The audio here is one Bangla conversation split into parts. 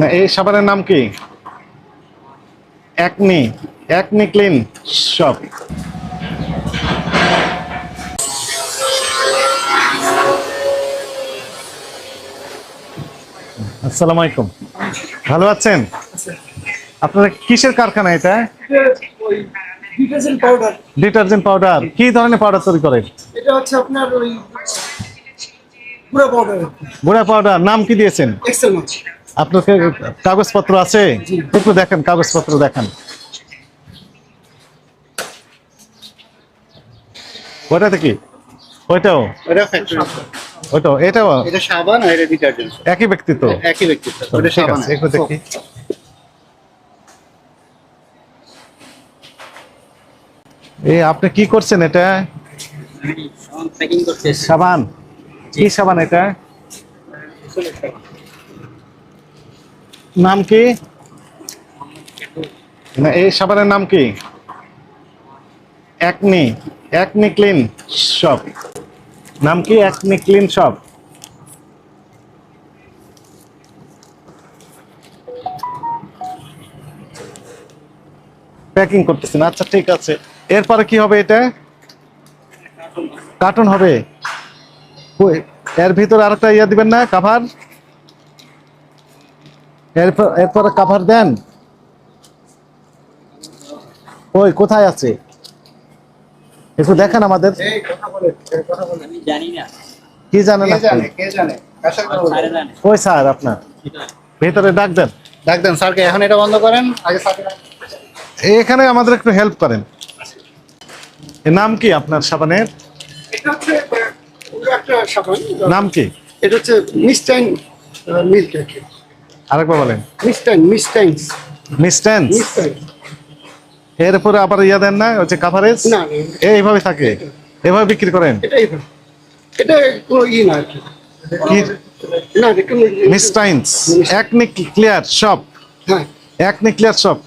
না এই সাবানের নাম কি? Acne acne clean shop. আসসালামু আলাইকুম। ভালো আছেন? আপনার কিসের কারখানা এটা? Detergent powder. Detergent powder. কি ধরনের পাউডার তৈরি করেন? এটা হচ্ছে আপনার ওই গুঁড়া পাউডার। গুঁড়া পাউডার। নাম কি দিয়েছেন? এক্সেল মাছ। আপনার কাগজপত্র আছে? একটু দেখেন কাগজপত্র দেখেন। ওটাতে কি? ওইটাও? ওইটাও? এটাও? এটা সাবান আর এটা ডিটারজেন্ট। একই ব্যক্তিত্ব একই ব্যক্তি ওটা সাবান একটু দেখি। এই আপনি কি করছেন এটা? সাবান কি সাবান এটা? নাম কি? না, এই সাবানের নাম কি? Acne acne clean shop. নাম কি? Acne clean shop. প্যাকিং করতেছেন। আচ্ছা ঠিক আছে। এরপরে কি হবে এটা? কার্টুন হবে। এর ভিতরে আরেকটা ইয়ে দিবেন না? কাভার এরপর এরপরে কাভার দেন। ওই কোথায় আছে? একটু দেখেন আমাদের। এই কথা বলে কথা বলে আমি জানি না কি জানেন ওই স্যার আপনার। ভিতরে ডাক দেন। ডাক দেন স্যারকে এখন এটা বন্ধ করেন। আগে। এখানে আমাদের একটু হেল্প করেন। নাম কি আপনার সাবানের? নাম কি? এটা হচ্ছে মিস্টাইন মিল্ক আর কি। আরেকবার বলেন। মিস্টাইন মিস্টেন্স মিস্টাইন এর উপরে আবার ইয়া দেন না হচ্ছে কাভারেজ না, এইভাবে থাকে। এভাবে বিক্রি করেন? এটাই এটা কোনো ই না কি। না মিস্টাইন্স একনি ক্লিয়ার শপ হ্যাঁ। Acne clear shop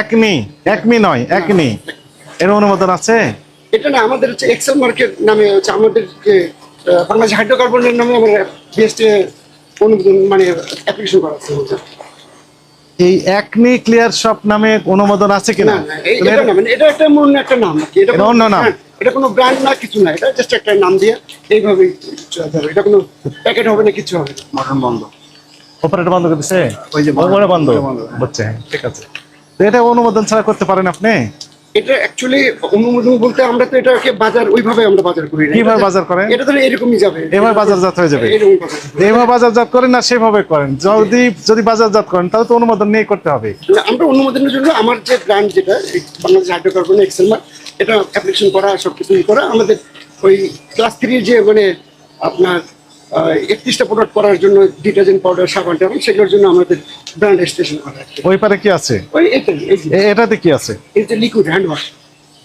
acne Acme নয় একনি এর অনুমোদন আছে? এটা না আমাদের হচ্ছে এক্সেল মার্কেট নামে হচ্ছে আমাদের বাংলাদেশ হাইড্রোকার্বনের নামে আমরা বিএসটি অনুমোদন মানে অ্যাপ্লিকেশন করা আছে এই একনি ক্লিয়ার শপ নামে অনুমোদন আছে কিনা? না না এই- এটা না মানে এটা একটা এমন একটা নাম এটা এটা কোনো অন্য নাম। এটা কোনো ব্র্যান্ড না কিছু না এটা জাস্ট একটা নাম দিয়ে হবে। এটা কোনো প্যাকেট হবে না কিছু হবে মটন বন্ধ। অপারেটর বন্ধ করে দিছে ওই যে বন্ধ। ওপরে বন্ধ? ওপরে। বুঝছে ঠিক আছে। তো এটা অনুমোদন ছাড়া করতে পারেন আপনি? এটা অ্যাকচুয়ালি অনুমোদন বলতে আমরা তো এটাকে বাজার ওইভাবে আমরা বাজার করি না। কীভাবে বাজার করেন? এটা তো এরকমই যাবে। এভাবে বাজারজাত হয়ে যাবে? বাজার বাজারজাত। করেন না সেভাবে করেন? যদি যদি বাজারজাত করেন তাহলে তো অনুমোদন নিয়ে করতে হবে। না, আমরা অনুমোদনের জন্য আমার যে ব্র্যান্ড যেটা বাংলাদেশ হাইড্রোকার্বন এক্সেল এটা অ্যাপ্লিকেশন করা সব কিছু করা। আমাদের ওই ক্লাস থ্রির যে মানে আপনার একত্রিশটা প্রোডাক্ট করার জন্য ডিটারজেন্ট পাউডার সাবান টাবান সেগুলোর জন্য আমাদের ব্র্যান্ড আছে। ওই পারে কি আছে? ওই এটাই এটাতে কি আছে? এই যে liquid hand wash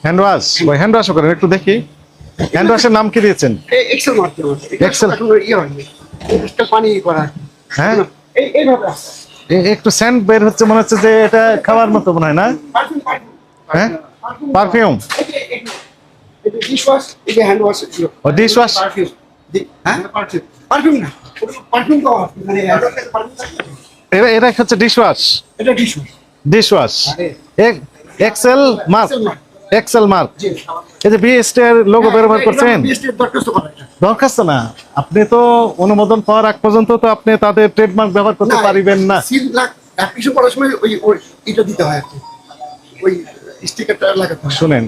hand wash ওই হ্যান্ড ওয়াশও করেন একটু দেখি। হ্যান্ড ওয়াশের নাম কি দিয়েছেন? এক্সেল মারতে হবে? এক্সেল ইয়ে হয়নি। এটা পানি করা। হ্যাঁ? এই এইভাবে আছে। একটু স্যান্ড বের হচ্ছে মনে হচ্ছে যে এটা খাওয়ার মতো মনে হয় না? হ্যাঁ? পারফিউম ডিশ ওয়াশ এই hand wash dish wash perfume হ্যাঁ? পারফিউম পারফিউম না। পারফিউম পাওয়া মানে এটা এটা হচ্ছে ডিশ ওয়াশ এটা dish wash dish wash Excel mark. Excel mark এই যে বিএসটি এর লোগো ব্যবহার করছেন? দরখাস্ত না। আপনি তো অনুমোদন পাওয়ার আগ পর্যন্ত তো আপনি তাদের ট্রেডমার্ক ব্যবহার করতে পারিবেন না। সিল লাগ অ্যাপ্লিকেশন করার সময় ওই ওই এটা দিতে হয় ওই স্টিকারটা লাগাতে শুনেন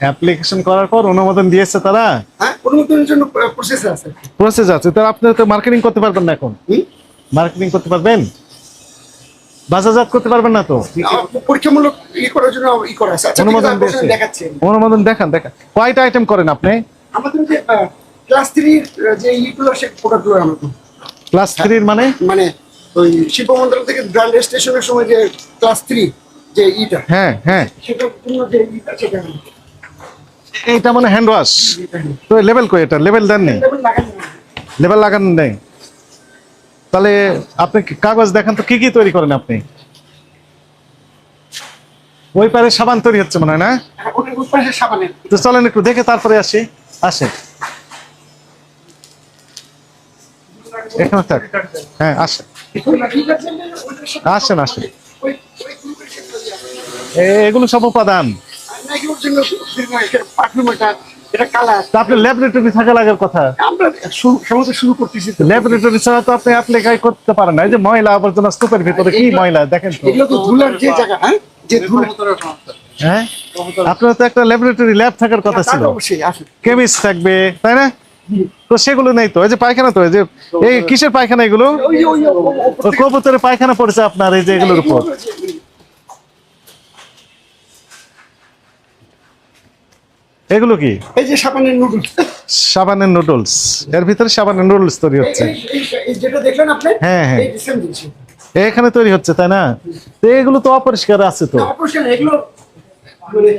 অ্যাপ্লিকেশন করার পর অনুমোদন দিয়েছে তারা? হ্যাঁ অনুমোদনের জন্য প্রসেস আছে। প্রসেস আছে। তো আপনি তো মার্কেটিং করতে পারবেন না এখন। মার্কেটিং করতে পারবেন? বাজারজাত করতে পারবেন না তো? পরীক্ষামূলক ই করার জন্য ই করা আছে। আচ্ছা অনুমোদন দেখাচ্ছি। অনুমোদন দেখান দেখান। কয়টা আইটেম করেন আপনি? আমাদের যে ক্লাস থ্রির যে ইগুলো সে প্রোডাক্টগুলো আমরা। ক্লাস থ্রির মানে? মানে ওই শিল্প মন্ত্রণ থেকে ব্র্যান্ড রেজিস্ট্রেশনের সময় যে ক্লাস থ্রি যে ইটা হ্যাঁ হ্যাঁ। সেটার জন্য যে ইটা সেটা এইটা মানে হ্যান্ড ওয়াশ তো লেভেল কই এটা? লেভেল দেন নেই এটা লাগানো না। লেভেল লাগানো নেই। তাহলে আপনি কাগজ দেখান তো, কি কি তৈরি করেন আপনি? ওই পারে সাবান তৈরি হচ্ছে মনে হয়, না? তো চলেন একটু দেখে তারপরে আসি। আসেন এখানে থাক। হ্যাঁ আসেন আসেন। আসেন এগুলো সব উপাদান। এটা কালার ল্যাবরেটরি থাকা লাগার কথা? আমরা শুরু শুরু করতেছি। ল্যাবরেটরি ছাড়া তো আপনি করতে পারেন না। এই যে ময়লা আবর্জনা স্তূপের ভিতরে কি ময়লা? দেখেন তো। এগুলো তো ধুলার যে জায়গা হ্যাঁ? যে ধুলা হ্যাঁ? আপনার তো একটা ল্যাবরেটরি ল্যাব থাকার কথা ছিল। কেমিস্ট থাকবে তাই না? তো সেগুলো নেই তো। এই যে পায়খানা তো এই যে এই কিসের পায়খানা এগুলো? কবুতরের পায়খানা পড়েছে আপনার এই যে এগুলোর উপর। এগুলো কি? এই যে সাবানের নুডলস সাবানের নুডলস এর ভিতরে সাবানের নুডলস তৈরি হচ্ছে। যেটা দেখলেন আপনি? হ্যাঁ, হ্যাঁ। এখানে তৈরি হচ্ছে তাই না? তো এগুলো তো অপরিষ্কার আছে তো। না, এগুলো মানে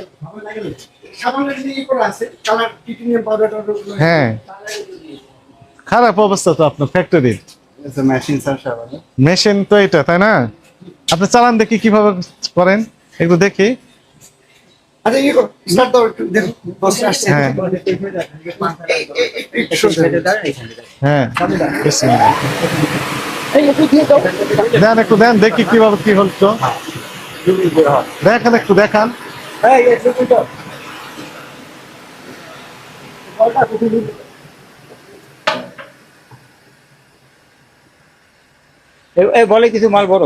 হ্যাঁ। খারাপ অবস্থা তো আপনার ফ্যাক্টরির মেশিন স্যার সাবান। মেশিন তো এটা তাই না? আপনি চালান দেখি কীভাবে করেন। একটু দেখি। আচ্ছা ইয়ে করো স্টার্ট দাও একটু বস আসছে। হ্যাঁ। হ্যাঁ একটু দেন একটু দেন দেখি কীভাবে কি হলো দেখেন একটু দেখান। বলে কিছু মাল বড়।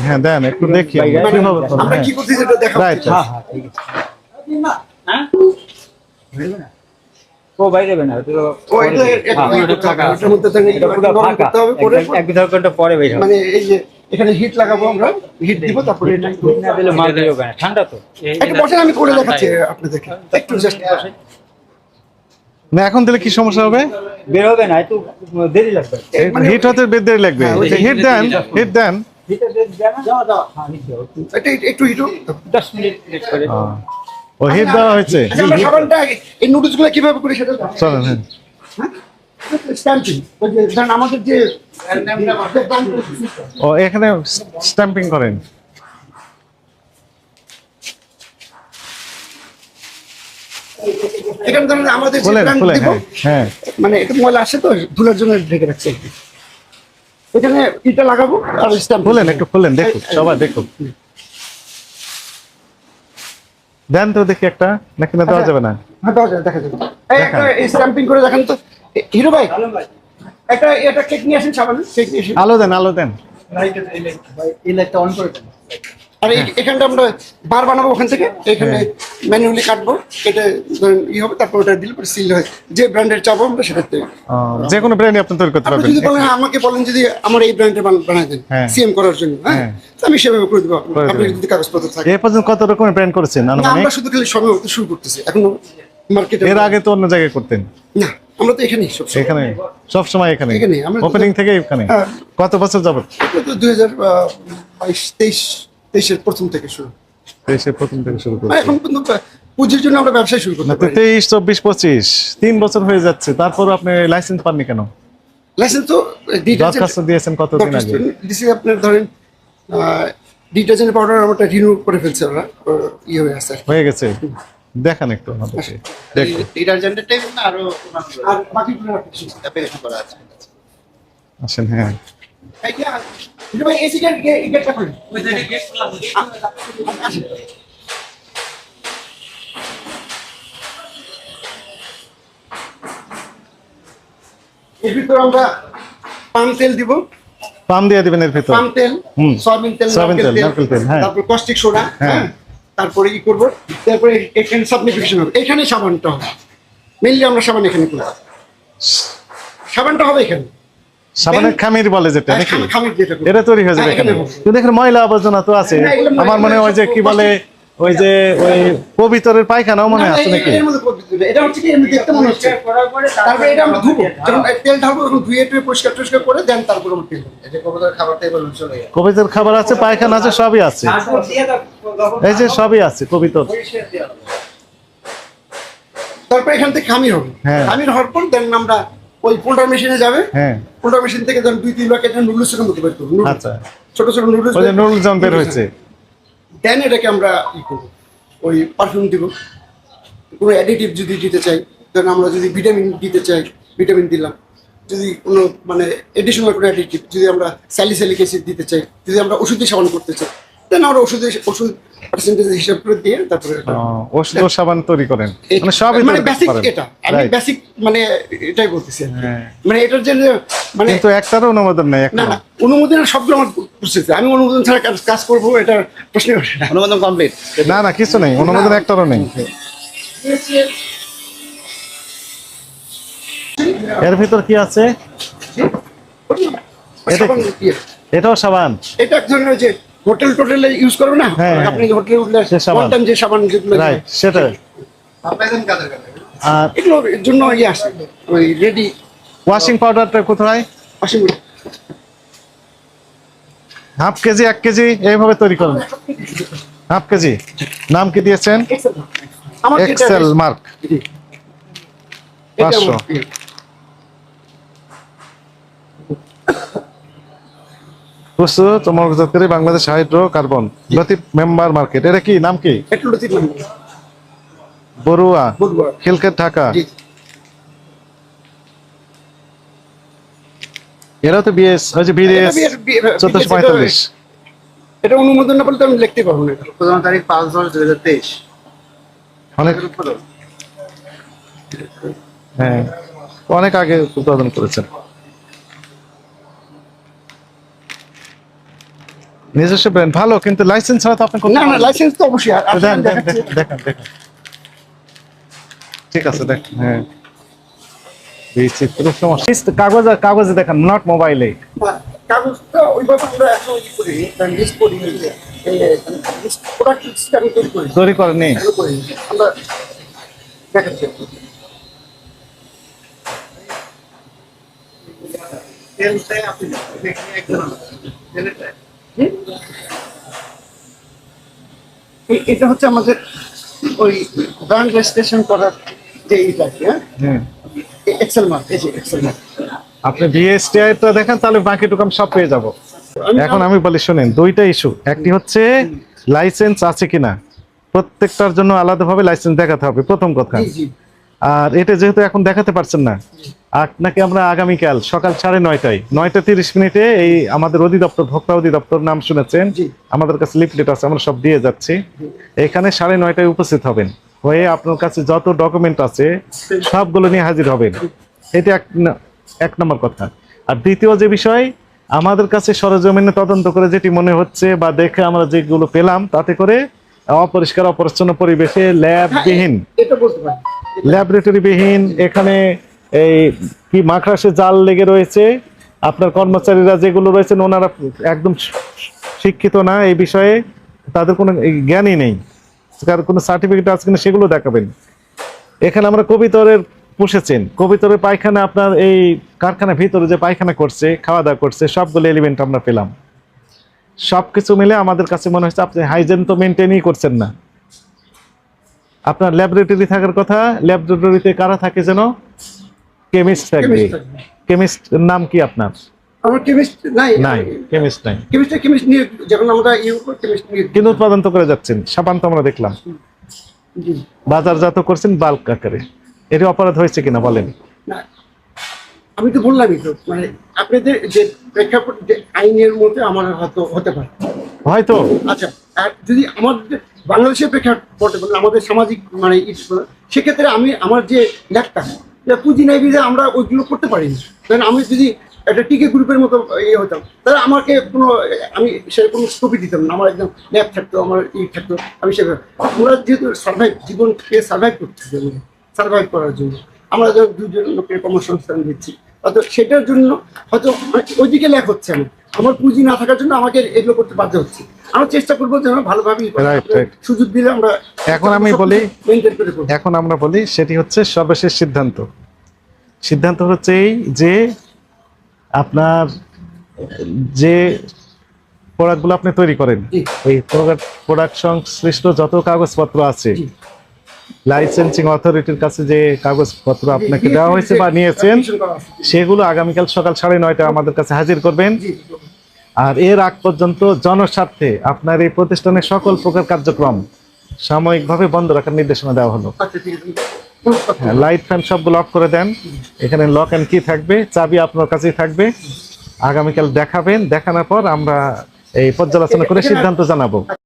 হ্যাঁ দেন একটু দেখি হ্যাঁ। হ্যাঁ হ্যাঁ হ্যাঁ? ও বাইরে না হ্যাঁ, এক- দেড় ঘণ্টা পরে বের মানে এই যে এখানে হিট লাগাবো আমরা হিট দিব তারপরে না ঠান্ডা তো। বসেন আমি করে দেখাচ্ছি আপনাদেরকে। একটু জাস্ট না এখন দিলে কি সমস্যা হবে? বের হবে না একটু দেরি লাগবে। মানে হিট হতে বেদ দেরি লাগবে। হিট দেন হিট দেন? হ্যাঁ। একটু। হিট দশ মিনিট ও হিট দেওয়া হয়েছে। আচ্ছা এই নুডলসগুলো কীভাবে করি সেটা চলেন হ্যাঁ। স্ট্যাম্পিং ওই যে ধরেন আমাদের যে ও এখানে স্ট্যাম্পিং করেন। এখানে ধরেন আমাদের হ্যাঁ হ্যাঁ। মানে এটা ময়লা আসে তো ধুলার জন্য ঢেকে রাখছি। এখানে ইটা লাগাবো আর স্ট্যাম্প খুলেন একটু খুলেন দেখুন সবাই দেখুন। দেন তো দেখি একটা নাকি না দেওয়া যাবে না? হ্যাঁ দেওয়া যাবে, দেখা যাবে। এই একটা স্ট্যাম্পিং করে দেখেন তো। হিরো ভাই একটা এটা কেক নিয়ে আসেন সাবান কেক নিয়ে আসেন। আলো দেন আলো দেন। এই লাইটটা অন করে দেন। আর এখানটা আমরা বার বানাবো ওখান থেকে। এখানে ম্যানুয়ালি কাটবো। কেটে ধরেন ই হবে তারপর ওটা দিলে পরে সিল হয়। যে ব্র্যান্ডের চাবো আমরা আহ, যে কোনো ব্র্যান্ডই আপনি তৈরি করতে পারবেন। যদি বলেন আমাকে বলেন যদি আমার এই ব্র্যান্ডের বানায় দেন হ্যাঁ। সিএম করার জন্য হ্যাঁ? হ্যাঁ। আমি সেভাবে করে দেবো আপনি যদি কাগজপত্র থাকে। এ পর্যন্ত কত রকমের ব্র্যান্ড করেছেন? আমরা শুধু খালি সবে শুরু করতেছি। এখন মার্কেটে এর আগে তো অন্য জায়গায় করতেন। না আমরা তো এখানেই সব এখানে সব সময় এখানে ওপেনিং থেকে এখানে হ্যাঁ। কত বছর যাবত? দুই হাজার বাইশ তেইশ তেইশের প্রথম থেকে শুরু। দেশের প্রথম থেকে শুরু না, করতে এখন পর্যন্ত পুঁজির জন্য আমরা ব্যবসা শুরু করতে পারি তেইশ চব্বিশ পঁচিশ তিন বছর হয়ে যাচ্ছে। তারপর আপনি লাইসেন্স পাননি কেন? লাইসেন্স তো দরখাস্ত দিয়েছেন কতদিন আগে? দিছি আপনার ধরেন ডিটারজেন্ট পাউডার আমরা রিনিউ করে ফেলছে ওরা। ইয়ে হয়ে আছে হয়ে গেছে। দেখান একটু আমাদেরকে। দেখুন। ডিটারজেন্টের টাইপ না আরও আর বাকিগুলো করা আছে। আসেন হ্যাঁ। এর ভিতরে আমরা পাম তেল দিব। পাম দিয়ে দিবেন এর ভিতর। পাম তেল হুম। সয়াবিন তেল সয়াবিন তেল, নারকেল তেল, হ্যাঁ। তারপর কস্টিক সোডা হ্যাঁ। হ্যাঁ। তারপরে ই করব। তারপরে এখানে সাবলিফিকেশন হবে। এখানে সাবানটা হবে। মেনলি আমরা সাবান এখানে করব সাবানটা হবে এখানে। সাবানের খামির বলে যেটা হ্যাঁ, নাকি। এটা তৈরি হয়ে যাবে হ্যাঁ, এখানে। কিন্তু এখানে ময়লা আবর্জনা তো আছে। ময়লা- আমার মনে হয় যে কি বলে ওই যে ওই পবিত্রের পায়খানাও মনে হয় আছে নাকি? এর মধ্যে পদ্ধতি নেই। এটা হচ্ছে কি এমনি দেখতে মনে হচ্ছে। তারপরে এটা আমরা ধুবো। যখন তেল ঢালবো তখন ধুয়ে টুয়ে পরিষ্কার টরিষ্কার করে দেন তারপর আমরা তেল এই যে কবুতর খাবারটাই বলুন চলে গেছে। কবিতর খাবার আছে পায়খানা আছে সবই আছে। এই যে সবই আছে কবিতর। তারপর এখান থেকে খামির হবে। হ্যাঁ। খামির হওয়ার পর দেন আমরা ওই ফোল্ডার মেশিনে যাবে। হ্যাঁ। ফোল্ডার মেশিন থেকে ধরেন দুই তিন এটা নুডলস এর মতো বের করব। আচ্ছা। ছোট ছোট নুডলস ওই যে নুডল যেমন বের হয়েছে। দেন এটাকে আমরা ই করব। ওই পারফিউম দিব। কোনো অ্যাডিটিভ যদি দিতে চাই ধরেন আমরা যদি ভিটামিন দিতে চাই ভিটামিন দিলাম। যদি কোনো মানে এডিশনাল কোনো অ্যাডিটিভ যদি আমরা স্যালিসালিক অ্যাসিড দিতে চাই যদি আমরা ওষুধে সাবান করতে চাই দেন আমরা ওষুধে ওষুধ পার্সেন্টেজ হিসাব করে দিয়ে তারপরে ওষুধ ও সাবান তৈরি করেন। মানে সবই মানে বেসিক এটা আমি বেসিক মানে এটাই বলতেছি। হ্যাঁ। মানে এটার যে মানে কিন্তু একটারও অনুমোদন নেই না একটা না অনুমোদনের সবগুলো আমার প্রসেস আমি অনুমোদন ছাড়া কাজ- করব এটা প্রশ্ন ওঠে না। অনুমোদন কমপ্লিট না না কিছু নেই অনুমোদন একটারও নেই। এর ভিতর কি আছে। এটাও সাবান? এটা এক ধরনের যে হোটেল টোটেলে ইউজ করবে না? হ্যাঁ, হ্যাঁ। আপনি হোটেলে উঠলে one যে সাবান যেগুলো রাইট সেটা আপনার কাদের কাদের? আর এগুলোর জন্য ইয়ে আসে ওই রেডি ওয়াশিং পাউডারটা কোথায়? ওয়াশিং হাফ কেজি এক কেজি এইভাবে তৈরি করেন। Half KG. নাম কি দিয়েছেন? আমার এক্সেল মার্ক পাঁচশো। প্রস্তুত Bangladesh hydro carbon Latif member market. এটা কি? নাম কি? বড়ুয়া খিলকেট ঢাকা। তো বিএস ওই যে বিএস চোদ্দশো পঁয়তাল্লিশ। এটা অনুমোদন না পেলে আমি লিখতে পারব না প্রথম তারিখ পাঁচ দশ দুই হাজার তেইশ। অনেক হ্যাঁ। অনেক আগে উৎপাদন করেছেন। নিজস্ব ব্র্যান্ড ভালো কিন্তু লাইসেন্স ছাড়া তো আপনি না না লাইসেন্স তো অবশ্যই। দেখান, দেখান, দেখান। ঠিক আছে দেখ হ্যাঁ। বিচিত্র সমস্যা। কাগজ কাগজে দেখান নট মোবাইলে না, কাগজটা ওইভাবে আমরা এখন করি লিস্ট করি লিস্ট প্রোডাক্ট লিস্ট আমি তৈরি করি। তৈরি করেনি এগুলো করি আমরা দেখাচ্ছি। এ- এটা হচ্ছে আমাদের ওই ব্র্যান্ড রেজিস্ট্রেশন করার যে কি, হ্যাঁ? এক্সেল মার্ক এই যে এক্সেল মার্ক আপনি বিএসটিআই টা দেখেন তাহলে বাকিটুকু আমি সব পেয়ে যাব। এখন আমি বলি শুনেন দুইটা ইস্যু একটি হচ্ছে লাইসেন্স আছে কিনা? প্রত্যেকটার জন্য আলাদাভাবে লাইসেন্স দেখাতে হবে প্রথম কথা। আর এটা যেহেতু এখন দেখাতে পারছেন না আপনাকে আমরা আগামীকাল সকাল সাড়ে নয়টায় নয়টা তিরিশ মিনিটে এই আমাদের অধিদপ্তর ভোক্তা অধিদপ্তর নাম শুনেছেন। আমাদের কাছে লিফলেট আছে আমরা সব দিয়ে যাচ্ছি। এখানে সাড়ে নয়টায় উপস্থিত হবেন। হয়ে আপনার কাছে যত ডকুমেন্ট আছে সবগুলো নিয়ে হাজির হবেন। এটা এক এক নম্বর কথা। আর দ্বিতীয় যে বিষয় আমাদের কাছে সরজমিনে তদন্ত করে যেটি মনে হচ্ছে বা দেখে আমরা যেগুলো পেলাম তাতে করে অপরিষ্কার অপরিচ্ছন্ন পরিবেশে ল্যাববিহীন এটা বলতে পারি। ল্যাবরেটরি বিহীন এখানে এই কি মাকড়াসে জাল লেগে রয়েছে। আপনার কর্মচারীরা যেগুলো রয়েছেন, ওনারা একদম শিক্ষিত না এই বিষয়ে। তাদের কোনো জ্ঞানই নেই। কার কোনো সার্টিফিকেট আছে কিনা সেগুলো দেখাবেন। এখানে আমরা কবিতরের পুষেছেন। কবিতরের পায়খানা আপনার এই কারখানার ভিতরে যে পায়খানা করছে, খাওয়া দাওয়া করছে, সবগুলো এলিমেন্ট আমরা পেলাম। সব কিছু মিলে আমাদের কাছে মনে হচ্ছে আপনি হাইজেন তো মেনটেনই করছেন না। আপনার ল্যাবরেটরি থাকার কথা ল্যাবরেটরিতে কারা থাকে যেন? কেমিস্ট থাকবে। কেমিস্ট নাম কি আপনার? আমার কেমিস্ট নাই। নাই কেমিস্ট নাই। কেমিস্ট কেমিস্ট নিয়ে যখন আমরা ইউ কেমিস্ট নিয়ে কিন্তু উৎপাদন তো করে যাচ্ছেন সাবান তো আমরা দেখলাম। বাজারজাত করছেন বাল্ক আকারে। এটি অপরাধ হয়েছে কিনা বলেন? না। আমি তো বললামই তো মানে আপনাদের যে প্রেক্ষাপট যে আইনের মধ্যে আমার হয়তো হতে পারে। হয়তো। আচ্ছা আর যদি আমাদের বাংলাদেশের প্রেক্ষাপটে বলেন আমাদের সামাজিক মানে সেক্ষেত্রে আমি আমার যে ল্যাবটা যে পুঁজি নাই বিধে আমরা ওইগুলো করতে পারি না কারণ আমি যদি একটা টিকে গ্রুপের মতো ইয়ে হতাম, তাহলে আমাকে কোনো, আমি সেরকম স্কোপই দিতাম না, আমার একদম ল্যাব থাকতো, আমার ই থাকতো, আমি সেভাবে। ওরা যেহেতু সার্ভাইভ জীবনকে সার্ভাইভ করতেছি সার্ভাইভ করার জন্য। আমরা যখন দুজন লোকের কর্মসংস্থান দিচ্ছি। অর্থাৎ সেটার জন্য হয়তো মানে ওইদিকে ল্যাক হচ্ছে না। আমার পুঁজি না থাকার জন্য আমাকে এগুলো করতে বাধ্য হচ্ছে আমরা চেষ্টা করব যেন right. সুযোগ দিলে আমরা এখন আমি বলি- এখন আমরা বলি সেটি হচ্ছে সর্বশেষ সিদ্ধান্ত সিদ্ধান্ত হচ্ছে এই যে আপনার যে প্রোডাক্টগুলো আপনি তৈরি করেন। ওই প্রোডাক্ট প্রোডাক্ট সংশ্লিষ্ট যত কাগজপত্র আছে। লাইসেন্সিং অথরিটির কাছে যে কাগজপত্র আপনাকে দেওয়া হয়েছে বা নিয়েছেন। সেগুলো আগামীকাল সকাল সাড়ে নয়টা আমাদের কাছে হাজির করবেন। আর এর আগ পর্যন্ত জনস্বার্থে আপনার এই প্রতিষ্ঠানের সকল প্রকার কার্যক্রম সাময়িকভাবে বন্ধ রাখার নির্দেশনা দেওয়া হলো। আচ্ছা লাইট ফ্যান সবগুলো অফ করে দেন। এখানে লক অ্যান্ড কি থাকবে চাবি আপনার কাছেই থাকবে। আগামীকাল দেখাবেন দেখানোর পর আমরা এই পর্যালোচনা করে সিদ্ধান্ত জানাব।